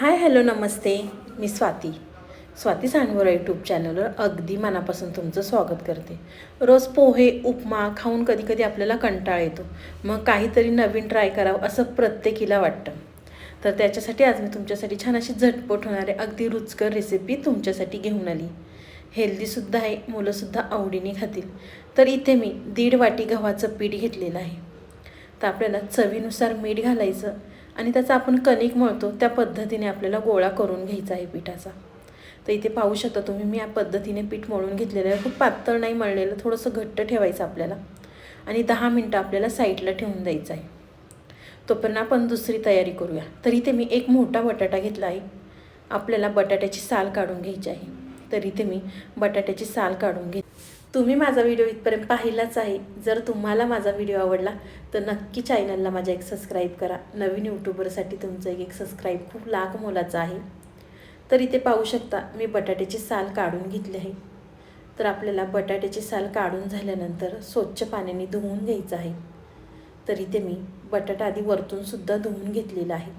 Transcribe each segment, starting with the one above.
हाय hello नमस्ते. मी Swati. Swati Sandwar YouTube चॅनलवर अगदी मनापासून तुमचं स्वागत करते. रोज पोहे उपमा खाऊन कधी कधी आपल्याला कंटाळा येतो. मग काहीतरी नवीन ट्राय करावं असं प्रत्येकीला वाटतं. तर त्याच्यासाठी आज मी तुमच्यासाठी छान अशी झटपट होणारे अगदी रुचकर रेसिपी तुमच्यासाठी घेऊन आली. हेल्दीसुद्धा आहे मुलंसुद्धा आवडीने खातील. तर इथे मी दीड वाटी गव्हाचं पीठ घेतलेलं आहे. तर आपल्याला चवीनुसार मीठ घालायचं. आणि त्याचा आपण कणिक मळतो त्या पद्धतीने आपल्याला गोळा करून घ्यायचा आहे पिठाचा. तर इथे पाहू शकता तुम्ही मी या पद्धतीने पीठ मळून घेतलेलं आहे. खूप पातळ नाही मळलेलं थोडंसं घट्ट ठेवायचं आपल्याला. आणि दहा मिनटं आपल्याला साईडला ठेवून द्यायचं आहे. तोपर्यंत आपण दुसरी तयारी करूया. तर इथे मी एक मोठा बटाटा घेतला आहे. आपल्याला बटाट्याची साल काढून घ्यायची आहे. तर इथे मी बटाट्याची साल काढून घे तुम्ही माझा व्हिडिओ इथपर्यंत पाहिलाच आहे. जर तुम्हाला माझा व्हिडिओ आवडला तर नक्की चॅनलला माझ्या एक सबस्क्राईब करा. नवीन यूट्यूबरसाठी तुमचं एक एक सबस्क्राईब खूप लाख मोलाचं आहे. तर इथे पाहू शकता मी बटाट्याची साल काढून घेतली आहे. तर आपल्याला बटाट्याची साल काढून झाल्यानंतर स्वच्छ पाण्याने धुवून घ्यायचं आहे. तर इथे मी बटाटा आधी वरतूनसुद्धा धुवून घेतलेला आहे.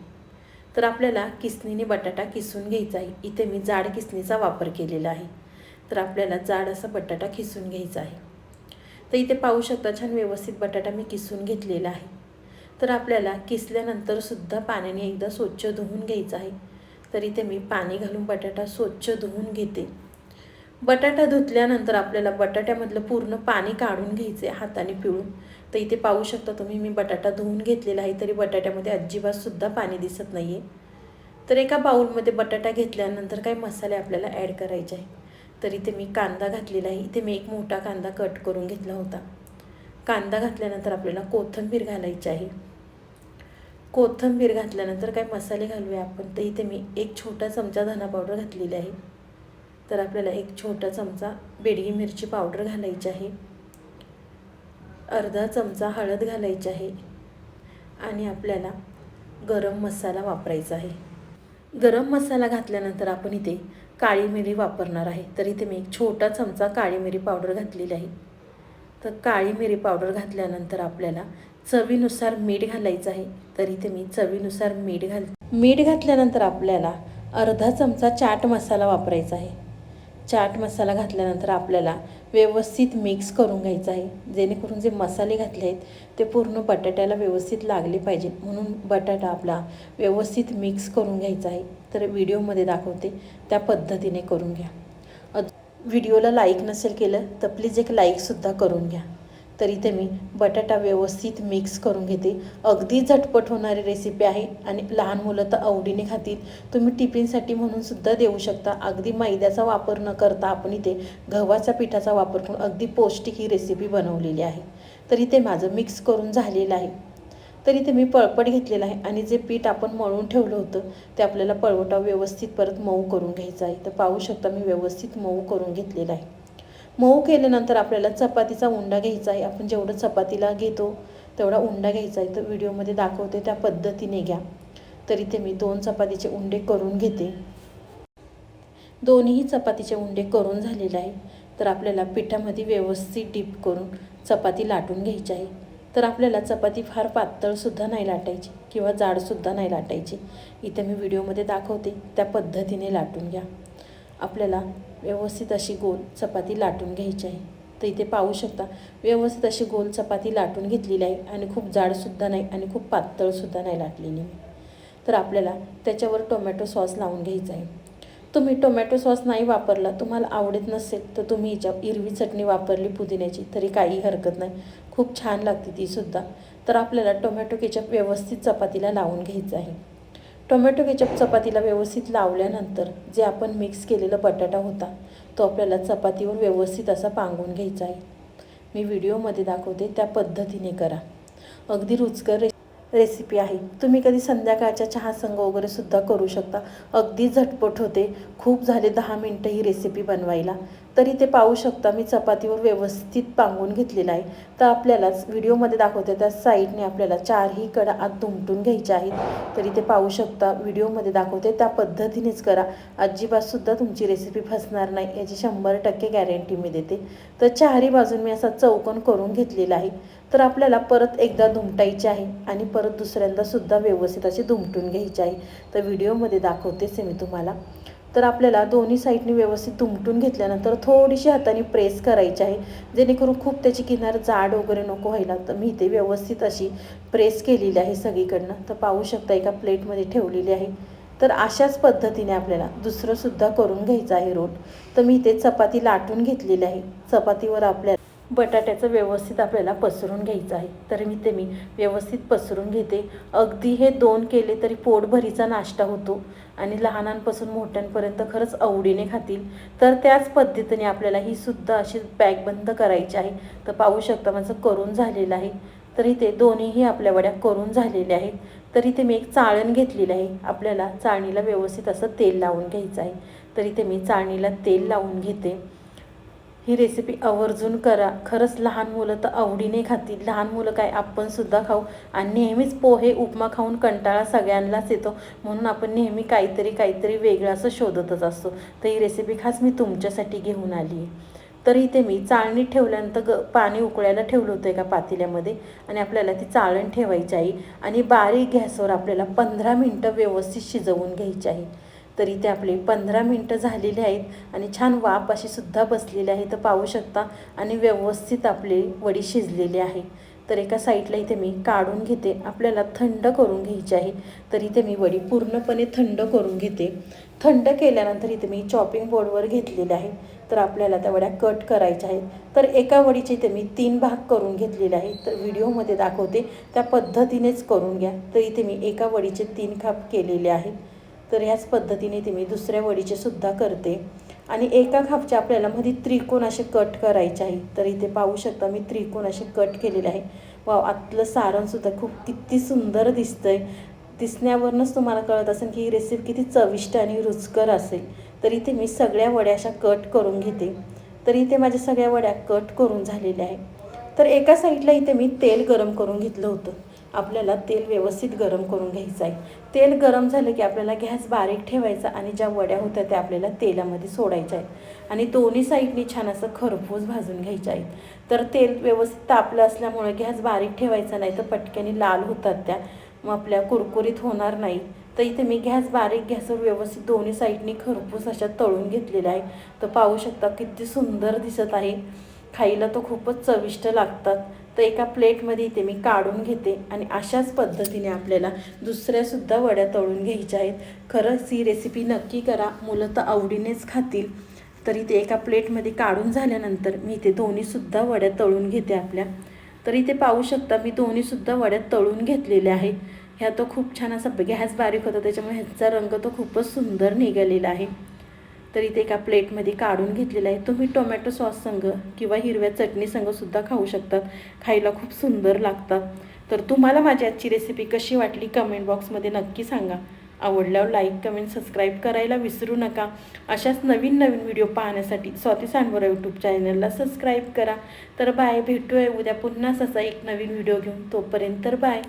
तर आपल्याला किसनीने बटाटा किसून घ्यायचा आहे. इथे मी जाड किसनीचा वापर केलेला आहे. तर आपल्याला जाड असा बटाटा किसून घ्यायचा आहे. तर इथे पाहू शकता छान व्यवस्थित बटाटा मी किसून घेतलेला आहे. तर आपल्याला किसल्यानंतर सुद्धा पाण्याने एकदा स्वच्छ धुवून घ्यायचं आहे. तर इथे मी पाणी घालून बटाटा स्वच्छ धुवून घेते. बटाटा धुतल्यानंतर आपल्याला बटाट्यामधलं पूर्ण पाणी काढून घ्यायचे हाताने पिळून. तर इथे पाहू शकता तुम्ही मी बटाटा धुवून घेतलेला आहे तरी बटाट्यामध्ये अजिबातसुद्धा पाणी दिसत नाही आहे तर एका बाऊलमध्ये बटाटा घेतल्यानंतर काही मसाले आपल्याला ॲड करायचे आहे तर इथे मी कांदा घातलेला आहे. इथे मी एक मोठा कांदा कट करून घेतला होता. कांदा घातल्यानंतर आपल्याला कोथिंबीर घालायची आहे. कोथिंबीर घातल्यानंतर काय मसाले घालूया आपण? तर इथे मी एक छोटा चमचा धना पावडर घातलेली आहे. तर आपल्याला एक छोटा चमचा बेडगी मिरची पावडर घालायची आहे. अर्धा चमचा हळद घालायची आहे. आणि आपल्याला गरम मसाला वापरायचा आहे. गरम मसाला घातल्यानंतर आपण इथे काळी मिरी वापरणार आहे. तर इथे मी एक छोटा चमचा काळी मिरी पावडर घातलेली आहे. तर काळी मिरी पावडर घातल्यानंतर आपल्याला चवीनुसार मीठ घालायचं आहे. तर इथे मी चवीनुसार मीठ घाल मीठ घातल्यानंतर आपल्याला अर्धा चमचा चाट मसाला वापरायचा आहे. चाट मसाला घातल्यानंतर आपल्याला व्यवस्थित मिक्स करून घ्यायचं आहे. जेणेकरून जे मसाले घातले आहेत ते पूर्ण बटाट्याला व्यवस्थित लागले पाहिजे. म्हणून बटाटा आपला व्यवस्थित मिक्स करून घ्यायचा आहे. तर व्हिडिओमध्ये दाखवते. त्या पद्धतीने करून घ्या. व्हिडिओला लाईक नसेल केलं तर प्लीज एक लाईकसुद्धा करून घ्या. तर इथे मी बटाटा व्यवस्थित मिक्स करून घेते. अगदी झटपट होणारी रेसिपी आहे आणि लहान मुलं तर आवडीने खातील. तुम्ही टिफिनसाठी म्हणून सुद्धा देऊ शकता. अगदी मैद्याचा वापर न करता आपण इथे गव्हाच्या पिठाचा वापर करून अगदी पौष्टिक ही रेसिपी बनवलेली आहे. तर इथे माझं मिक्स करून झालेलं आहे. तर इथे मी पळपट घेतलेलं आहे आणि जे पीठ आपण मळून ठेवलं होतं ते आपल्याला पळवटा व्यवस्थित परत मऊ करून घ्यायचं आहे. तर पाहू शकता मी व्यवस्थित मऊ करून घेतलेलं आहे. मऊ केल्यानंतर आपल्याला चपातीचा उंडा घ्यायचा आहे. आपण जेवढं चपातीला घेतो तेवढा उंडा घ्यायचा आहे. तर व्हिडिओमध्ये दाखवते त्या पद्धतीने घ्या. तर इथे मी दोन चपातीचे उंडे करून घेते. दोन्ही चपातीचे उंडे करून झालेले आहे. तर आपल्याला पिठामध्ये व्यवस्थित डीप करून चपाती लाटून घ्यायची आहे. तर आपल्याला चपाती फार पातळसुद्धा नाही लाटायची किंवा जाडसुद्धा नाही लाटायची. इथे मी व्हिडिओमध्ये दाखवते त्या पद्धतीने लाटून घ्या. आपल्याला व्यवस्थित अशी गोल चपाती लाटून घ्यायची आहे. तर इथे पाहू शकता व्यवस्थित अशी गोल चपाती लाटून घेतलेली आहे आणि खूप जाडसुद्धा नाही आणि खूप पातळसुद्धा नाही लाटलेली मी. तर आपल्याला त्याच्यावर टोमॅटो सॉस लावून घ्यायचा आहे. तुम्ही टोमॅटो सॉस नाही वापरला तुम्हाला आवडत नसेल तर तुम्ही हिच्या हिरवी चटणी वापरली पुदिन्याची तरी काही हरकत नाही. खूप छान लागते तीसुद्धा तर आपल्याला टोमॅटो केचप व्यवस्थित चपातीला लावून घ्यायचं आहे. टोमॅटो केचप चपातीला व्यवस्थित लावल्यानंतर जे आपण मिक्स केलेला बटाटा होता तो आपल्याला चपातीवर व्यवस्थित असा पांगून घ्यायचा आहे. मी व्हिडिओमध्ये दाखवते त्या पद्धतीने करा. अगदी रुचकर रे रेसिपी आहे. तुम्ही कधी संध्याकाळच्या चहा संघ वगैरे सुद्धा करू शकता. अगदी झटपट होते. खूप झाले दहा मिनटं ही रेसिपी बनवायला. तरी ते पाहू शकता मी चपातीवर व्यवस्थित पांगून घेतलेलं आहे. तर आपल्याला व्हिडिओमध्ये दाखवते. त्या साईडने आपल्याला चारही कडा आत दुमटून घ्यायच्या आहेत. तरी ते पाहू शकता. व्हिडिओमध्ये दाखवते. त्या पद्धतीनेच करा. अजिबातसुद्धा तुमची रेसिपी फसणार नाही. याची शंभर टक्के गॅरंटी मी देते. तर चारही बाजून मी असा चौकोन करून घेतलेला आहे. तर आपल्याला परत एकदा दुमटायचे आहे आणि परत दुसऱ्यांदासुद्धा व्यवस्थित असे दुमटून घ्यायचे आहे. तर व्हिडिओमध्ये दाखवतेच आहे मी तुम्हाला. तर आपल्याला दोन्ही साईडनी व्यवस्थित दुमटून घेतल्यानंतर थोडीशी हाताने प्रेस करायची आहे. जेणेकरून खूप त्याची किनार जाड वगैरे नको व्हायला. तर मी ते व्यवस्थित अशी प्रेस केलेली आहे सगळीकडनं. तर पाहू शकता एका प्लेटमध्ये ठेवलेली आहे. तर अशाच पद्धतीने आपल्याला दुसरंसुद्धा करून घ्यायचं आहे रोल. तर मी ते चपाती लाटून घेतलेली आहे. चपातीवर आपल्याला बटाट्याचं व्यवस्थित आपल्याला पसरून घ्यायचं आहे. तर मी ते मी व्यवस्थित पसरून घेते. अगदी हे दोन केले तरी पोटभरीचा नाश्ता होतो. आणि लहानांपासून मोठ्यांपर्यंत खरंच आवडीने खातील. तर त्याच पद्धतीने आपल्याला ही सुद्धा अशी पॅक बंद करायची आहे. तर पाहू शकता माझं करून झालेलं आहे. तर इथे दोन्हीही आपल्या वड्या करून झालेल्या आहेत. तर इथे मी एक चाळण घेतलेलं आहे. आपल्याला चाळणीला व्यवस्थित असं तेल लावून घ्यायचं आहे. तर इथे मी चाळणीला तेल लावून घेते. ही रेसिपी आवर्जून करा. खरंच लहान मुलं तर आवडीने खातील. लहान मुलं काय आपण सुद्धा खाऊ आणि नेहमीच पोहे उपमा खाऊन कंटाळा सगळ्यांनाच येतो. म्हणून आपण नेहमी काहीतरी काहीतरी वेगळं असं शोधतच असतो. तर ही रेसिपी खास मी तुमच्यासाठी घेऊन आली आहे. तर इथे मी चाळणीत ठेवल्यानंतर ग पाणी उकळायला ठेवलं होतं एका पातेल्यामध्ये आणि आपल्याला ती चाळण ठेवायची आहे. आणि बारीक गॅसवर आपल्याला पंधरा मिनटं व्यवस्थित शिजवून घ्यायची आहे. तर इथे आपले पंधरा मिनटं झालेली आहेत आणि छान वाफ अशी सुद्धा बसलेली आहे तर पाहू शकता. आणि व्यवस्थित आपले वडी शिजलेली आहे. तर एका साईडला इथे मी काढून घेते. आपल्याला थंड करून घ्यायची आहे तर इथे मी वडी पूर्णपणे थंड करून घेते. थंड केल्यानंतर इथे मी चॉपिंग बोर्डवर घेतलेले आहे. तर आपल्याला त्या वड्या कट करायच्या आहेत. तर एका वडीचे इथे मी तीन भाग करून घेतलेले आहे. तर व्हिडिओमध्ये दाखवते. त्या पद्धतीनेच करून घ्या. तर इथे मी एका वडीचे तीन खाप केलेले आहेत तर ह्याच पद्धतीने ते मी दुसऱ्या वडीचे सुद्धा करते. आणि एका खापचे आपल्याला मध्ये त्रिकोण असे कट करायचे आहे. तर इथे पाहू शकता मी त्रिकोण असे कट केलेले आहे. वाव आतलं सारणसुद्धा खूप किती सुंदर दिसतंय. दिसण्यावरूनच तुम्हाला कळत असेल की ही रेसिपी किती चविष्ट आणि रुचकर असेल. तर इथे मी सगळ्या वड्या अशा कट करून घेते. तर इथे माझ्या सगळ्या वड्या कट करून झालेल्या आहे. तर एका साईडला इथे मी तेल गरम करून घेतलं होतं. आपल्याला तेल व्यवस्थित गरम करून घ्यायचं आहे. तेल गरम झालं की आपल्याला गॅस बारीक ठेवायचा आणि ज्या वड्या होत्या त्या आपल्याला तेलामध्ये सोडायच्या आहेत. आणि दोन्ही साईडनी छान असं खरपूस भाजून घ्यायच्या आहेत. तर तेल व्यवस्थित तापलं असल्यामुळे गॅस बारीक ठेवायचा नाही तर पटक्याने लाल होतात त्या. मग आपल्या कुरकुरीत होणार नाही. तर इथे मी गॅस बारीक गॅसवर व्यवस्थित दोन्ही साईडनी खरपूस अशा तळून घेतलेल्या आहे तर पाहू शकता किती सुंदर दिसत आहे. खायला तो खूपच चविष्ट लागतात. तर एका प्लेटमध्ये इथे मी काढून घेते आणि अशाच पद्धतीने आपल्याला दुसऱ्यासुद्धा वड्या तळून घ्यायच्या आहेत. खरंच ही रेसिपी नक्की करा. मुलं तर आवडीनेच खातील. तर इथे एका प्लेटमध्ये काढून झाल्यानंतर मी इथे दोन्हीसुद्धा वड्या तळून घेते आपल्या. तर इथे पाहू शकता मी दोन्हीसुद्धा वड्या तळून घेतलेल्या आहे ह्या तो खूप छान असा गॅस बारीक होता त्याच्यामुळे ह्याचा रंग तो खूपच सुंदर निघालेला आहे. तर इथे एका प्लेटमध्ये काढून घेतलेला आहे. तुम्ही टोमॅटो सॉस संग किंवा हिरव्या चटणी संगसुद्धा खाऊ शकतात. खायला खूप सुंदर लागतात. तर तुम्हाला माझी आजची रेसिपी कशी वाटली कमेंट बॉक्समध्ये नक्की सांगा. आवडल्यावर लाईक कमेंट सबस्क्राईब करायला विसरू नका. अशाच नवीन नवीन व्हिडिओ पाहण्यासाठी स्वाती सांडवरा यूट्यूब चॅनलला सबस्क्राईब करा. तर बाय भेटूया उद्या पुन्हा असा एक नवीन व्हिडिओ घेऊन. तोपर्यंत तर बाय